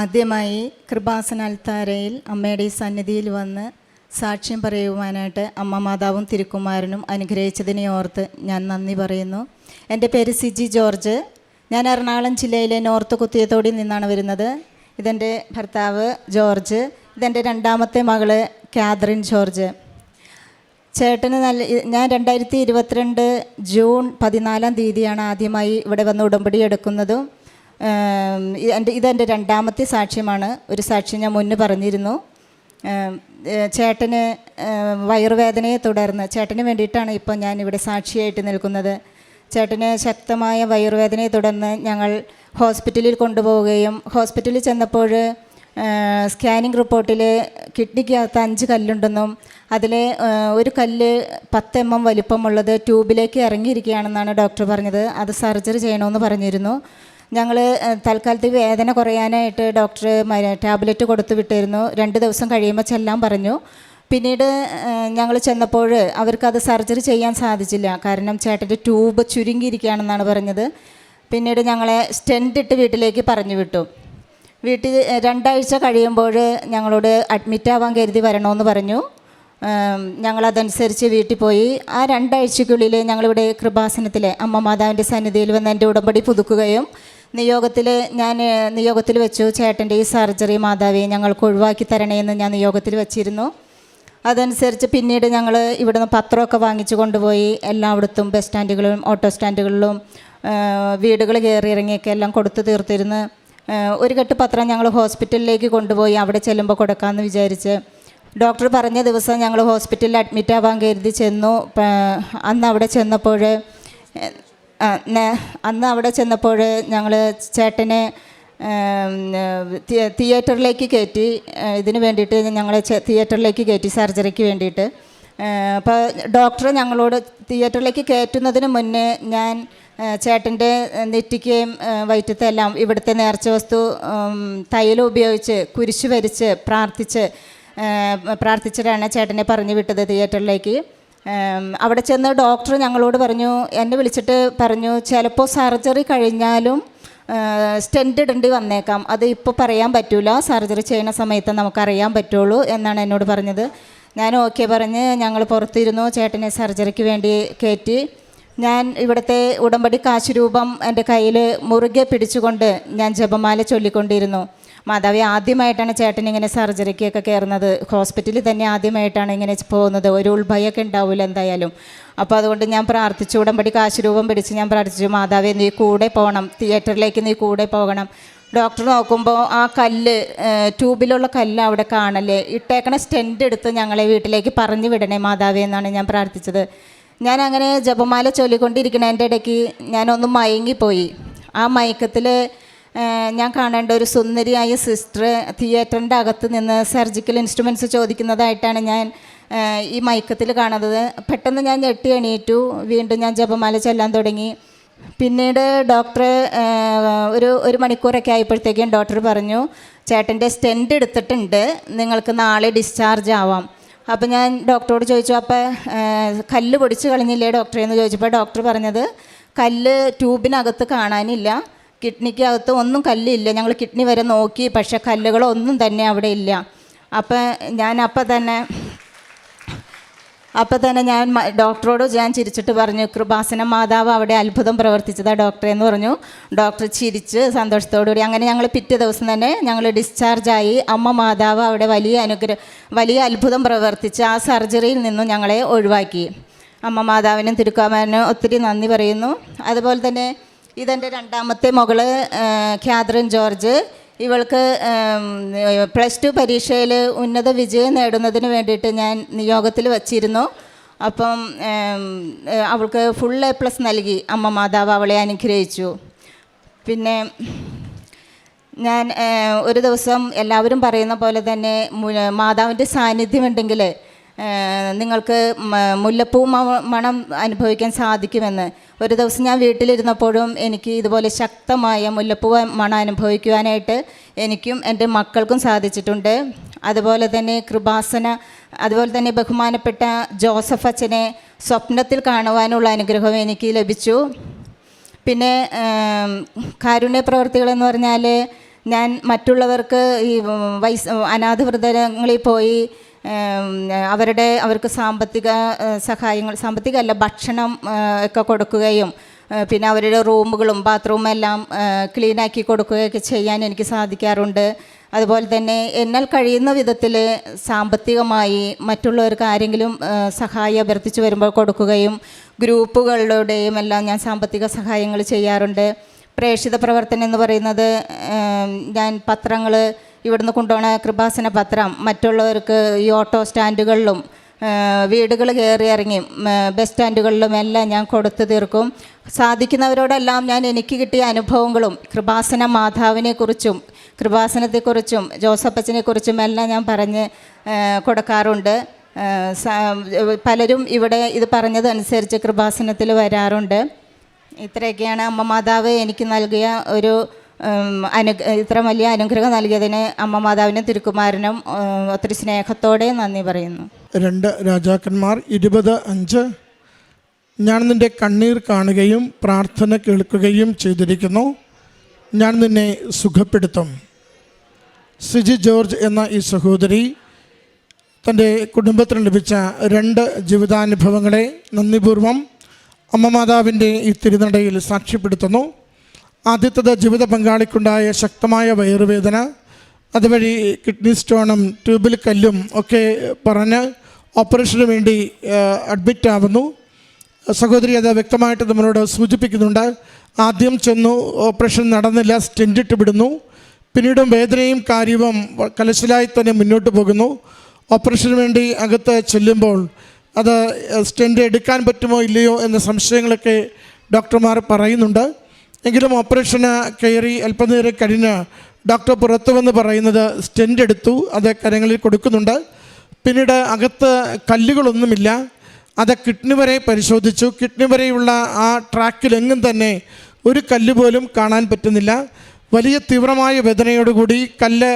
ആദ്യമായി കൃപാസന അൽത്താരയിൽ അമ്മയുടെ സന്നിധിയിൽ വന്ന് സാക്ഷ്യം പറയുവാനായിട്ട് അമ്മ മാതാവും തിരുക്കുമാരനും അനുഗ്രഹിച്ചതിനെ ഓർത്ത് ഞാൻ നന്ദി പറയുന്നു. എന്റെ പേര് സിജി ജോർജ്. ഞാൻ എറണാകുളം ജില്ലയിലെ നോർത്ത് കുത്തിയത്തോടിൽ നിന്നാണ് വരുന്നത്. ഇതെന്റെ ഭർത്താവ് ജോർജ്. ഇതെന്റെ രണ്ടാമത്തെ മകൾ കാതറിൻ ജോർജ്. ചേട്ടന് നല്ല ഞാൻ രണ്ടായിരത്തി ഇരുപത്തിരണ്ട് ജൂൺ പതിനാലാം തീയതിയാണ് ആദ്യമായി ഇവിടെ വന്ന് ഉടമ്പടി എടുക്കുന്നതും. എന്റെ ഇതെന്റെ രണ്ടാമത്തെ സാക്ഷ്യമാണ്. ഒരു സാക്ഷ്യം ഞാൻ മുന്നേ പറഞ്ഞിരുന്നു. ചേട്ടന് വയറുവേദനയെ തുടർന്ന് ചേട്ടന് വേണ്ടിയിട്ടാണ് ഇപ്പോൾ ഞാൻ ഇവിടെ സാക്ഷിയായിട്ട് നിൽക്കുന്നത്. ചേട്ടന് ശക്തമായ വയറുവേദനയെ തുടർന്ന് ഞങ്ങൾ ഹോസ്പിറ്റലിൽ കൊണ്ടുപോവുകയും ഹോസ്പിറ്റലിൽ ചെന്നപ്പോൾ സ്കാനിങ് റിപ്പോർട്ടിൽ കിഡ്നിക്കകത്ത് അഞ്ച് കല്ലുണ്ടെന്നും അതിൽ ഒരു കല്ല് പത്ത് എം എം വലിപ്പമുള്ളത് ട്യൂബിലേക്ക് ഇറങ്ങിയിരിക്കുകയാണെന്നാണ് ഡോക്ടർ പറഞ്ഞത്. അത് സർജറി ചെയ്യണമെന്ന് പറഞ്ഞിരുന്നു. ഞങ്ങൾ തൽക്കാലത്ത് വേദന കുറയാനായിട്ട് ഡോക്ടർ ടാബ്ലറ്റ് കൊടുത്തു വിട്ടിരുന്നു. രണ്ട് ദിവസം കഴിയുമ്പോൾ ചെല്ലാൻ പറഞ്ഞു. പിന്നീട് ഞങ്ങൾ ചെന്നപ്പോൾ അവർക്കത് സർജറി ചെയ്യാൻ സാധിച്ചില്ല. കാരണം ചേട്ടന്റെ ട്യൂബ് ചുരുങ്ങിയിരിക്കുകയാണെന്നാണ് പറഞ്ഞത്. പിന്നീട് ഞങ്ങളെ സ്റ്റെന്റ് ഇട്ട് വീട്ടിലേക്ക് പറഞ്ഞു വിട്ടു. വീട്ടിൽ രണ്ടാഴ്ച കഴിയുമ്പോൾ ഞങ്ങളോട് അഡ്മിറ്റ് ആവാൻ കരുതി വരണമെന്ന് പറഞ്ഞു. ഞങ്ങളതനുസരിച്ച് വീട്ടിൽ പോയി. ആ രണ്ടാഴ്ചക്കുള്ളിൽ ഞങ്ങളിവിടെ കൃപാസനത്തിലെ അമ്മ മാതാവിന്റെ സന്നിധിയിൽ വന്ന് എന്റെ ഉടമ്പടി പുതുക്കുകയും നിയോഗത്തിൽ ഞാൻ നിയോഗത്തിൽ വെച്ചു. ചേട്ടന്റെ ഈ സർജറി മാതാവി ഞങ്ങൾക്ക് ഒഴിവാക്കി തരണേ എന്ന് ഞാൻ നിയോഗത്തിൽ വെച്ചിരുന്നു. അതനുസരിച്ച് പിന്നീട് ഞങ്ങൾ ഇവിടുന്ന് പത്രമൊക്കെ വാങ്ങിച്ചു കൊണ്ടുപോയി. എല്ലായിടത്തും ബസ് സ്റ്റാൻഡുകളിലും ഓട്ടോ സ്റ്റാൻഡുകളിലും വീടുകൾ കയറി ഇറങ്ങിയൊക്കെ എല്ലാം കൊടുത്തു തീർത്തിരുന്ന് ഒരു കെട്ട് പത്രം ഞങ്ങൾ ഹോസ്പിറ്റലിലേക്ക് കൊണ്ടുപോയി അവിടെ ചെല്ലുമ്പോൾ കൊടുക്കാമെന്ന് വിചാരിച്ച്. ഡോക്ടർ പറഞ്ഞ ദിവസം ഞങ്ങൾ ഹോസ്പിറ്റലിൽ അഡ്മിറ്റ് ആവാൻ കരുതി ചെന്നു. അന്ന് അവിടെ ചെന്നപ്പോൾ അന്ന് അവിടെ ചെന്നപ്പോൾ ഞങ്ങൾ ചേട്ടനെ തിയേറ്ററിലേക്ക് കയറ്റി. ഇതിന് വേണ്ടിയിട്ട് ഞങ്ങളെ തിയേറ്ററിലേക്ക് കയറ്റി സർജറിക്ക് വേണ്ടിയിട്ട്. അപ്പോൾ ഡോക്ടർ ഞങ്ങളോട് തിയേറ്ററിലേക്ക് കയറ്റുന്നതിന് മുന്നേ ഞാൻ ചേട്ടന്റെ നെറ്റിക്കുകയും വയറ്റത്തെ എല്ലാം ഇവിടുത്തെ നേർച്ച വസ്തു തൈലം ഉപയോഗിച്ച് കുരിശ് വരിച്ച് പ്രാർത്ഥിച്ച് പ്രാർത്ഥിച്ചിട്ടാണ് ചേട്ടനെ പറഞ്ഞു വിട്ടത് തിയേറ്ററിലേക്ക്. അവിടെ ചെന്ന് ഡോക്ടർ ഞങ്ങളോട് പറഞ്ഞു എന്നെ വിളിച്ചിട്ട് പറഞ്ഞു ചിലപ്പോൾ സർജറി കഴിഞ്ഞാലും സ്റ്റെന്റ് ഇടേണ്ടി വന്നേക്കാം. അത് ഇപ്പോൾ പറയാൻ പറ്റൂല. സർജറി ചെയ്യുന്ന സമയത്ത് നമുക്കറിയാൻ പറ്റുള്ളൂ എന്നാണ് എന്നോട് പറഞ്ഞത്. ഞാൻ ഓക്കെ പറഞ്ഞ് ഞങ്ങൾ പുറത്തിരുന്നു. ചേട്ടനെ സർജറിക്ക് വേണ്ടി കയറ്റി. ഞാൻ ഇവിടുത്തെ ഉടമ്പടി കാശ് രൂപം എന്റെ കയ്യിൽ മുറുകെ പിടിച്ചുകൊണ്ട് ഞാൻ ജപമാല ചൊല്ലിക്കൊണ്ടിരുന്നു. മാതാവി ആദ്യമായിട്ടാണ് ചേട്ടൻ ഇങ്ങനെ സർജറിക്കൊക്കെ കയറുന്നത് ഹോസ്പിറ്റലിൽ തന്നെ ആദ്യമായിട്ടാണ് ഇങ്ങനെ പോകുന്നത്. ഒരു ഉൾഭയമൊക്കെ ഉണ്ടാവില്ല എന്തായാലും. അപ്പോൾ അതുകൊണ്ട് ഞാൻ പ്രാർത്ഥിച്ചു. ഉടമ്പടി കാശ് രൂപം പിടിച്ച് ഞാൻ പ്രാർത്ഥിച്ചു മാതാവേ നീ കൂടെ പോകണം. തിയേറ്ററിലേക്ക് നീ കൂടെ പോകണം. ഡോക്ടർ നോക്കുമ്പോൾ ആ കല്ല് ട്യൂബിലുള്ള കല്ല് അവിടെ കാണല്ലേ? ഇട്ടേക്കണ സ്റ്റെൻഡ് എടുത്ത് ഞങ്ങളെ വീട്ടിലേക്ക് പറഞ്ഞു വിടണേ മാതാവേ എന്നാണ് ഞാൻ പ്രാർത്ഥിച്ചത്. ഞാൻ അങ്ങനെ ജപമാല ചൊല്ലിക്കൊണ്ടിരിക്കണതിന്റെ ഇടയ്ക്ക് ഞാനൊന്ന് മയങ്ങിപ്പോയി. ആ മയക്കത്തിൽ ഞാൻ കാണേണ്ട ഒരു സുന്ദരിയായ സിസ്റ്റർ തിയേറ്ററിന്റെ അകത്ത് നിന്ന് സർജിക്കൽ ഇൻസ്ട്രുമെന്റ്സ് ചോദിക്കുന്നതായിട്ടാണ് ഞാൻ ഈ മയക്കത്തിൽ കാണുന്നത്. പെട്ടെന്ന് ഞാൻ ഞെട്ടി എണീറ്റു. വീണ്ടും ഞാൻ ജപമാല ചെല്ലാൻ തുടങ്ങി. പിന്നീട് ഡോക്ടർ ഒരു ഒരു മണിക്കൂറൊക്കെ ആയപ്പോഴത്തേക്കും ഡോക്ടർ പറഞ്ഞു ചേട്ടന്റെ സ്റ്റെൻഡ് എടുത്തിട്ടുണ്ട്. നിങ്ങൾക്ക് നാളെ ഡിസ്ചാർജ് ആവാം. അപ്പോൾ ഞാൻ ഡോക്ടറോട് ചോദിച്ചു അപ്പോൾ കല്ല് പൊടിച്ച് കളഞ്ഞില്ലേ ഡോക്ടറെ? എന്ന് ചോദിച്ചപ്പോൾ ഡോക്ടർ പറഞ്ഞത് കല്ല് ട്യൂബിനകത്ത് കാണാനില്ല. കിഡ്നിക്കകത്ത് ഒന്നും കല്ലില്ല. ഞങ്ങൾ കിഡ്നി വരെ നോക്കി. പക്ഷേ കല്ലുകളൊന്നും തന്നെ അവിടെ ഇല്ല. അപ്പം ഞാൻ അപ്പം തന്നെ അപ്പം തന്നെ ഞാൻ ഡോക്ടറോട് ഞാൻ ചിരിച്ചിട്ട് പറഞ്ഞു കൃപാസന മാതാവ് അവിടെ അത്ഭുതം പ്രവർത്തിച്ചതാ ഡോക്ടറെ എന്ന് പറഞ്ഞു. ഡോക്ടർ ചിരിച്ച് സന്തോഷത്തോടുകൂടി അങ്ങനെ ഞങ്ങൾ പിറ്റേ ദിവസം തന്നെ ഞങ്ങൾ ഡിസ്ചാർജായി അമ്മ മാതാവ് അവിടെ വലിയ അനുഗ്രഹം വലിയ അത്ഭുതം പ്രവർത്തിച്ച് ആ സർജറിയിൽ നിന്നും ഞങ്ങളെ ഒഴിവാക്കി. അമ്മ മാതാവിനും തിരുക്കാമനും ഒത്തിരി നന്ദി പറയുന്നു. അതുപോലെ തന്നെ ഇതെന്റെ രണ്ടാമത്തെ മകൾ ഖ്യാദ്രൻ ജോർജ്. ഇവൾക്ക് പ്ലസ് ടു പരീക്ഷയിൽ ഉന്നത വിജയം നേടുന്നതിന് വേണ്ടിയിട്ട് ഞാൻ നിയോഗത്തിൽ വച്ചിരുന്നു. അപ്പം അവൾക്ക് ഫുൾ എ പ്ലസ് നൽകി. അമ്മ മാതാവ് അവളെ അനുഗ്രഹിച്ചു. പിന്നെ ഞാൻ ഒരു ദിവസം എല്ലാവരും പറയുന്ന പോലെ തന്നെ മാതാവിന്റെ സാന്നിധ്യമുണ്ടെങ്കിൽ നിങ്ങൾക്ക് മുല്ലപ്പൂ മണം അനുഭവിക്കാൻ സാധിക്കുമെന്ന്. ഒരു ദിവസം ഞാൻ വീട്ടിലിരുന്നപ്പോഴും എനിക്ക് ഇതുപോലെ ശക്തമായ മുല്ലപ്പൂ മണം അനുഭവിക്കുവാനായിട്ട് എനിക്കും എന്റെ മക്കൾക്കും സാധിച്ചിട്ടുണ്ട്. അതുപോലെ തന്നെ കൃപാസന അതുപോലെ തന്നെ ബഹുമാനപ്പെട്ട ജോസഫ് അച്ഛനെ സ്വപ്നത്തിൽ കാണുവാനുള്ള അനുഗ്രഹം എനിക്ക് ലഭിച്ചു. പിന്നെ കാരുണ്യ പ്രവർത്തികളെന്ന് പറഞ്ഞാൽ ഞാൻ മറ്റുള്ളവർക്ക് ഈ വൈസ് അനാഥവൃതങ്ങളിൽ പോയി അവരുടെ അവർക്ക് സാമ്പത്തിക സഹായങ്ങൾ സാമ്പത്തിക അല്ല ഭക്ഷണം ഒക്കെ കൊടുക്കുകയും പിന്നെ അവരുടെ റൂമുകളും ബാത്റൂമും എല്ലാം ക്ലീനാക്കി കൊടുക്കുകയൊക്കെ ചെയ്യാൻ എനിക്ക് സാധിക്കാറുണ്ട്. അതുപോലെ തന്നെ എന്നാൽ കഴിയുന്ന വിധത്തിൽ സാമ്പത്തികമായി മറ്റുള്ളവർക്ക് ആരെങ്കിലും സഹായം അഭ്യർത്ഥിച്ച് വരുമ്പോൾ കൊടുക്കുകയും ഗ്രൂപ്പുകളിലൂടെയും എല്ലാം ഞാൻ സാമ്പത്തിക സഹായങ്ങൾ ചെയ്യാറുണ്ട്. പ്രേക്ഷിത പ്രവർത്തനം എന്ന് പറയുന്നത് ഞാൻ പത്രങ്ങൾ ഇവിടുന്ന് കൊണ്ടുപോകുന്ന കൃപാസന പത്രം മറ്റുള്ളവർക്ക് ഈ ഓട്ടോ സ്റ്റാൻഡുകളിലും വീടുകൾ കയറി ഇറങ്ങി ബസ് സ്റ്റാൻഡുകളിലും എല്ലാം ഞാൻ കൊടുത്തു തീർക്കും. സാധിക്കുന്നവരോടെല്ലാം ഞാൻ എനിക്ക് കിട്ടിയ അനുഭവങ്ങളും കൃപാസന മാതാവിനെക്കുറിച്ചും കൃപാസനത്തെക്കുറിച്ചും ജോസഫച്ചനെക്കുറിച്ചും എല്ലാം ഞാൻ പറഞ്ഞ് കൊടുക്കാറുണ്ട്. പലരും ഇവിടെ ഇത് പറഞ്ഞതനുസരിച്ച് കൃപാസനത്തിൽ വരാറുണ്ട്. ഇത്രയൊക്കെയാണ് അമ്മ മാതാവ് എനിക്ക് നൽകിയ ഒരു അനു ഇത്ര വലിയ അനുഗ്രഹം നൽകിയതിന് അമ്മ മാതാവിനും തിരുക്കുമാരനും ഒത്തിരി സ്നേഹത്തോടെ നന്ദി പറയുന്നു. രണ്ട് രാജാക്കന്മാർ ഇരുപത് അഞ്ച്. ഞാൻ നിന്റെ കണ്ണീർ കാണുകയും പ്രാർത്ഥന കേൾക്കുകയും ചെയ്തിരിക്കുന്നു. ഞാൻ നിന്നെ സുഖപ്പെടുത്തും. സിജി ജോർജ് എന്ന ഈ സഹോദരി തന്റെ കുടുംബത്തിന് ലഭിച്ച രണ്ട് ജീവിതാനുഭവങ്ങളെ നന്ദിപൂർവം അമ്മ മാതാവിന്റെ ഈ തിരുനടയിൽ സാക്ഷ്യപ്പെടുത്തുന്നു. ആദ്യത്തത് ജീവിത പങ്കാളിക്കുണ്ടായ ശക്തമായ വയറുവേദന അതുവഴി കിഡ്നി സ്റ്റോണും ട്യൂബിൽ കല്ലും ഒക്കെ പറഞ്ഞ് ഓപ്പറേഷന് വേണ്ടി അഡ്മിറ്റ് ആവുന്നു. സഹോദരി അത് വ്യക്തമായിട്ട് നമ്മളോട് സൂചിപ്പിക്കുന്നുണ്ട്. ആദ്യം ചെന്നു ഓപ്പറേഷൻ നടന്നില്ല സ്റ്റെന്റിട്ട് വിടുന്നു. പിന്നീടും വേദനയും കാര്യവും കലശലായി തന്നെ മുന്നോട്ട് പോകുന്നു. ഓപ്പറേഷന് വേണ്ടി അകത്ത് ചെല്ലുമ്പോൾ അത് സ്റ്റെന്റ് എടുക്കാൻ പറ്റുമോ ഇല്ലയോ എന്ന സംശയങ്ങളൊക്കെ ഡോക്ടർമാർ പറയുന്നുണ്ട്. എങ്കിലും ഓപ്പറേഷന് കയറി അല്പനേരം കഴിഞ്ഞ് ഡോക്ടർ പുറത്തു വന്ന് പറയുന്നത് സ്റ്റെന്റ് എടുത്തു അത് കരങ്ങളിൽ കൊടുക്കുന്നുണ്ട്. പിന്നീട് അകത്ത് കല്ലുകളൊന്നുമില്ല. അത് കിഡ്നി വരെ പരിശോധിച്ചു. കിഡ്നി വരെയുള്ള ആ ട്രാക്കിലെങ്ങും തന്നെ ഒരു കല്ല് പോലും കാണാൻ പറ്റുന്നില്ല. വലിയ തീവ്രമായ വേദനയോടുകൂടി കല്ല്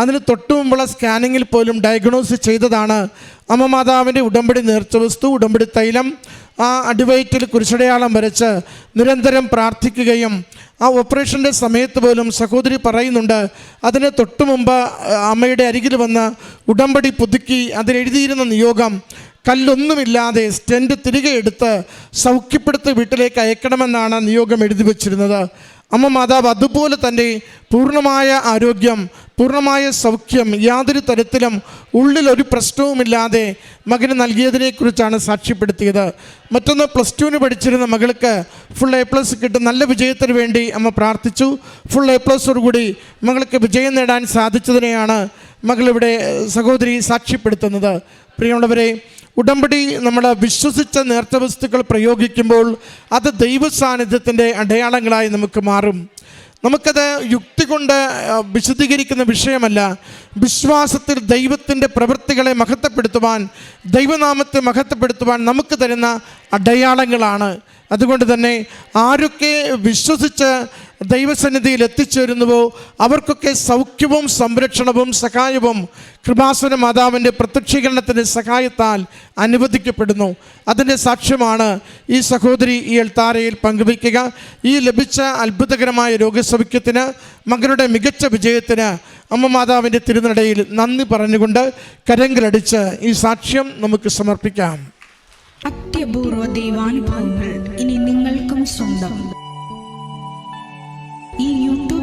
അതിന് തൊട്ടു മുമ്പുള്ള സ്കാനിങ്ങിൽ പോലും ഡയഗ്നോസ് ചെയ്തതാണ്. അമ്മ മാതാവിന്റെ ഉടമ്പടി നേർച്ച വസ്തു ഉടമ്പടി തൈലം ആ അടിവയറ്റിൽ കുരിശടയാളം വരച്ച് നിരന്തരം പ്രാർത്ഥിക്കുകയും ആ ഓപ്പറേഷന്റെ സമയത്ത് പോലും സഹോദരി പറയുന്നുണ്ട് അതിന് തൊട്ടു മുമ്പ് അമ്മയുടെ അരികിൽ വന്ന് ഉടമ്പടി പുതുക്കി അതിലെഴുതിയിരുന്ന നിയോഗം കല്ലൊന്നുമില്ലാതെ സ്റ്റെന്റ് തിരികെ എടുത്ത് സൗഖ്യപ്പെടുത്തി വീട്ടിലേക്ക് അയക്കണമെന്നാണ് നിയോഗം എഴുതി വച്ചിരുന്നത്. അമ്മ മാതാവ് അതുപോലെ തന്നെ പൂർണമായ ആരോഗ്യം പൂർണമായ സൗഖ്യം യാതൊരു തരത്തിലും ഉള്ളിൽ ഒരു പ്രശ്നവുമില്ലാതെ മകന് നൽകിയതിനെക്കുറിച്ചാണ് സാക്ഷ്യപ്പെടുത്തിയത്. മറ്റൊന്ന് പ്ലസ് ടുവിന് പഠിച്ചിരുന്ന മകൾക്ക് ഫുൾ എ പ്ലസ് കിട്ടും. നല്ല വിജയത്തിന് വേണ്ടി അമ്മ പ്രാർത്ഥിച്ചു. ഫുൾ എ പ്ലസോടുകൂടി മകൾക്ക് വിജയം നേടാൻ സാധിച്ചതിനെയാണ് മകളിവിടെ സഹോദരി സാക്ഷ്യപ്പെടുത്തുന്നത്. പ്രിയമുള്ളവരെ ഉടമ്പടി നമ്മൾ വിശ്വസിച്ച നേർച്ച വസ്തുക്കൾ പ്രയോഗിക്കുമ്പോൾ അത് ദൈവ സാന്നിധ്യത്തിന്റെ അടയാളങ്ങളായി നമുക്ക് മാറും. നമുക്കത് യുക്തി കൊണ്ട് വിശദീകരിക്കുന്ന വിഷയമല്ല. വിശ്വാസത്തിൽ ദൈവത്തിന്റെ പ്രവൃത്തികളെ മഹത്വപ്പെടുത്തുവാൻ ദൈവനാമത്തെ മഹത്വപ്പെടുത്തുവാൻ നമുക്ക് തരുന്ന അടയാളങ്ങളാണ്. അതുകൊണ്ട് തന്നെ ആരൊക്കെ വിശ്വസിച്ച് ദൈവസന്നിധിയിൽ എത്തിച്ചേരുന്നുവോ അവർക്കൊക്കെ സൗഖ്യവും സംരക്ഷണവും സഹായവും കൃപാസുര മാതാവിന്റെ പ്രത്യക്ഷീകരണത്തിന്റെ സഹായത്താൽ അനുവദിക്കപ്പെടുന്നു. അതിന്റെ സാക്ഷ്യമാണ് ഈ സഹോദരി ഈ എൽത്താരയിൽ പങ്കുവയ്ക്കുക. ഈ ലഭിച്ച അത്ഭുതകരമായ രോഗസൗഖ്യത്തിന് മകനുടെ മികച്ച വിജയത്തിന് അമ്മ മാതാവിന്റെ തിരുനടയിൽ നന്ദി പറഞ്ഞുകൊണ്ട് കരങ്കിലടിച്ച് ഈ സാക്ഷ്യം നമുക്ക് സമർപ്പിക്കാം. അത്യപൂർവ ദൈവാനുഭവങ്ങൾ ഇനി നിങ്ങൾക്കും സ്വന്തം.